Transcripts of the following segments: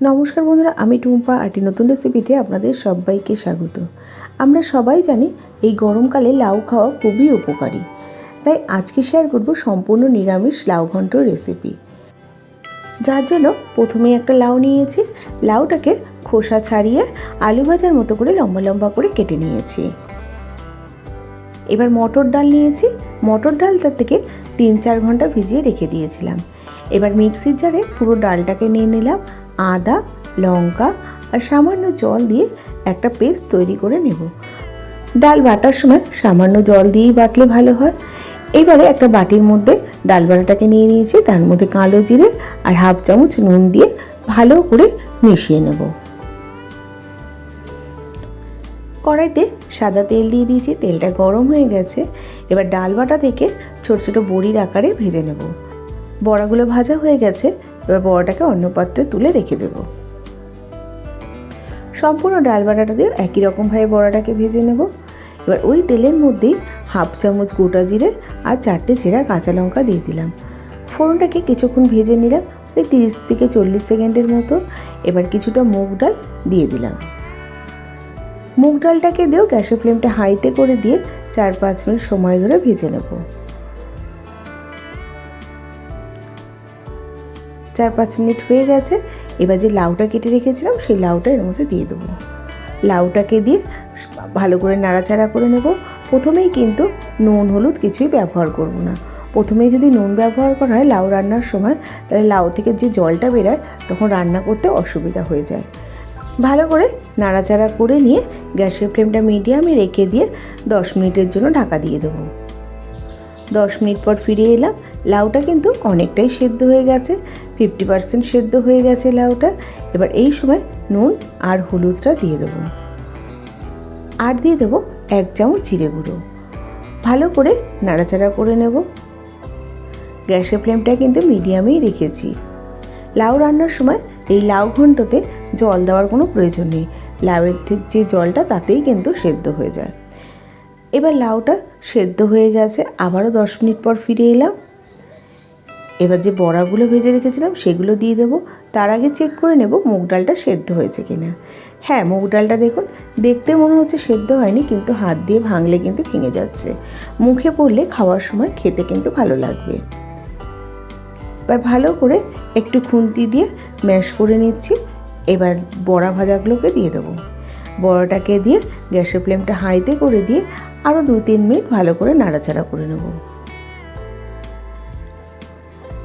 নমস্কার বন্ধুরা, আমি টুম্পা আটি নতুন রেসিপিতে আপনাদের সবাইকে স্বাগত। আমরা সবাই জানি এই গরমকালে লাউ খাওয়া খুবই উপকারী। তাই আজকে শেয়ার করব সম্পূর্ণ নিরামিষ লাউ ঘন্ট রেসিপি যার জন্য প্রথমেই একটা লাউ নিয়েছি। লাউটাকে খোসা ছাড়িয়ে আলু ভাজার মতো করে লম্বা লম্বা করে কেটে নিয়েছি। এবার মটর ডাল নিয়েছি। মটর ডালটা থেকে তিন চার ঘণ্টা ভিজিয়ে রেখে দিয়েছিলাম। এবার মিক্সির জারে পুরো ডালটাকে নিয়ে নিলাম। আদা, লঙ্কা আর সামান্য জল দিয়ে একটা পেস্ট তৈরি করে নেব। ডাল বাটার সময় সামান্য জল দিয়েই বাটলে ভালো হয়। এবারে একটা বাটির মধ্যে ডাল বাটাটাকে নিয়ে নিয়েছি, তার মধ্যে কালো জিরে আর হাফ চামচ নুন দিয়ে ভালো করে মিশিয়ে নেব। কড়াইতে সাদা তেল দিয়ে দিয়েছি, তেলটা গরম হয়ে গেছে। এবার ডাল বাটা থেকে ছোট ছোট বড়ির আকারে ভেজে নেব। বড়াগুলো ভাজা হয়ে গেছে এবার বড়াটাকে অন্য পাত্রে তুলে রেখে দেব। সম্পূর্ণ ডাল বাটাটা দিয়ে একই রকমভাবে বড়াটাকে ভেজে নেব। এবার ওই তেলের মধ্যেই হাফ চামচ গোটা জিরে আর চারটে ছেঁড়া কাঁচা লঙ্কা দিয়ে দিলাম। ফোড়নটাকে কিছুক্ষণ ভেজে নিলাম, ওই তিরিশ থেকে চল্লিশ সেকেন্ডের মতো। এবার কিছুটা মুগ ডাল দিয়ে দিলাম। মুগ ডালটাকে দিয়েও গ্যাসের ফ্লেমটা হাইতে করে দিয়ে চার পাঁচ মিনিট সময় ধরে ভেজে নেব। চার পাঁচ মিনিট হয়ে গেছে। এবার যে লাউটা কেটে রেখেছিলাম, সেই লাউটা এর মধ্যে দিয়ে দেবো। লাউটাকে দিয়ে ভালো করে নাড়াচাড়া করে নেব। প্রথমেই কিন্তু নুন, হলুদ কিছুই ব্যবহার করব না। প্রথমেই যদি নুন ব্যবহার করা হয় লাউ রান্নার সময়, তাহলে লাউ থেকে যে জলটা বেরায়, তখন রান্না করতে অসুবিধা হয়ে যায়। ভালো করে নাড়াচাড়া করে নিয়ে গ্যাসের ফ্লেমটা মিডিয়ামে রেখে দিয়ে দশ মিনিটের জন্য ঢাকা দিয়ে দেবো। দশ মিনিট পর ফিরে এলাম। লাউটা কিন্তু অনেকটাই সেদ্ধ হয়ে গেছে ফিফটি পার্সেন্ট সেদ্ধ হয়ে গেছে লাউটা। এবার এই সময় নুন আর হলুদটা দিয়ে দেবো। আর দিয়ে দেবো এক চামচ জিরে গুঁড়ো। ভালো করে নাড়াচাড়া করে নেব। গ্যাসের ফ্লেমটা কিন্তু মিডিয়ামেই রেখেছি। লাউ রান্নার সময় এই লাউ ঘন্টতে জল দেওয়ার কোনো প্রয়োজন নেই। লাউয়ের যে জলটা তাতেই কিন্তু সেদ্ধ হয়ে যায়। এবার লাউটা সেদ্ধ হয়ে গেছে। আবারও দশ মিনিট পর ফিরে এলাম। এবার যে বড়াগুলো ভেজে রেখেছিলাম সেগুলো দিয়ে দেবো। তার আগে চেক করে নেব মুগ ডালটা সেদ্ধ হয়েছে কিনা। হ্যাঁ মুগ ডালটা দেখুন, দেখতে মনে হচ্ছে সেদ্ধ হয়নি, কিন্তু হাত দিয়ে ভাঙলে কিন্তু ভেঙে যাচ্ছে। মুখে পড়লে খাওয়ার সময় খেতে কিন্তু ভালো লাগবে। এবার ভালো করে একটু খুন্তি দিয়ে ম্যাশ করে নিচ্ছি। এবার বড়া ভাজাগুলোকে দিয়ে দেবো। বড়াটাকে দিয়ে গ্যাসের ফ্লেমটা হাইতে করে দিয়ে আরও দু তিন মিনিট ভালো করে নাড়াচাড়া করে নেব।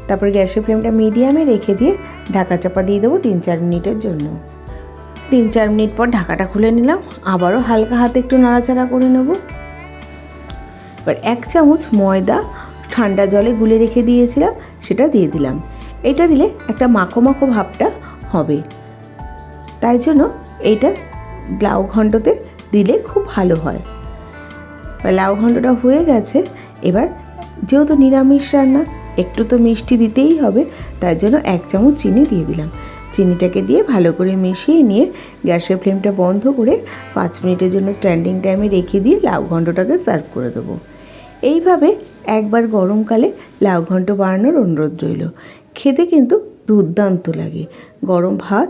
তারপর গ্যাসের ফ্লেমটা মিডিয়ামে রেখে দিয়ে ঢাকা চাপা দিয়ে দেবো তিন চার মিনিটের জন্য। তিন চার মিনিট পর ঢাকাটা খুলে নিলাম, আবারও হালকা হাতে একটু নাড়াচাড়া করে নেব। এবার এক চামচ ময়দা ঠান্ডা জলে গুলে রেখে দিয়েছিলাম, সেটা দিয়ে দিলাম। এটা দিলে একটা মাখো মাখো ভাবটা হবে। তাই জন্য এইটা লাউ ঘন্টতে দিলে খুব ভালো হয়। লাউ ঘন্টটা হয়ে গেছে। এবার যেহেতু নিরামিষ রান্না, একটু তো মিষ্টি দিতেই হবে, তার জন্য এক চামচ চিনি দিয়ে দিলাম। চিনিটাকে দিয়ে ভালো করে মিশিয়ে নিয়ে গ্যাসের ফ্লেমটা বন্ধ করে পাঁচ মিনিটের জন্য স্ট্যান্ডিং টাইমে রেখে দিয়ে লাউ ঘন্টটাকে সার্ভ করে দেবো। এইভাবে একবার গরমকালে লাউ ঘন্ট বানানোর অনুরোধ রইল। খেতে কিন্তু দুর্দান্ত লাগে। গরম ভাত